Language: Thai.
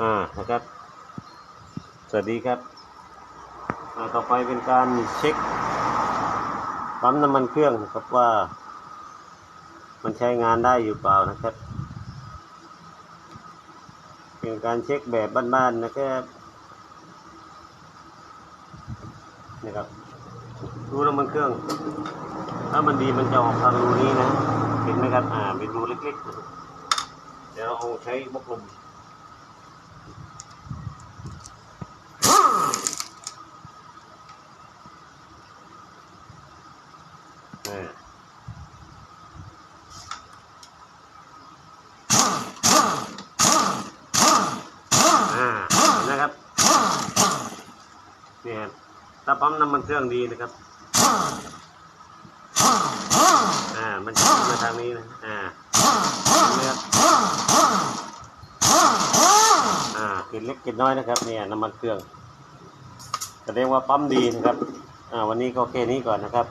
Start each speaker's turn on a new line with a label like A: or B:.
A: อ่านะครับ สวัสดีครับต่อไปเป็นการเช็คปั๊มน้ำมันเครื่องนะครับว่า มันใช้งานได้อยู่เปล่านะครับ เป็นการเช็คแบบบ้านๆนะครับนะครับรูน้ำมันเครื่อง ถ้ามันดีมันจะออกทางรูนี้นะ เห็นไหมครับอ่าเป็นรูเล็กๆเดี๋ยวเราเอาใช้บกลม อ่าอ่า นะครับเนี่ยถ้าปั๊มน้ำมันเครื่องดีนะครับอ่ามันจะมาทางนี้นะอ่าเห็นไหมครับอ่ากินเล็กกินน้อยนะครับ เนี่ยน้ำมันเครื่องแสดงว่าปั๊มดีนะครับ อ่า วันนี้ก็แค่นี้ก่อนนะครับ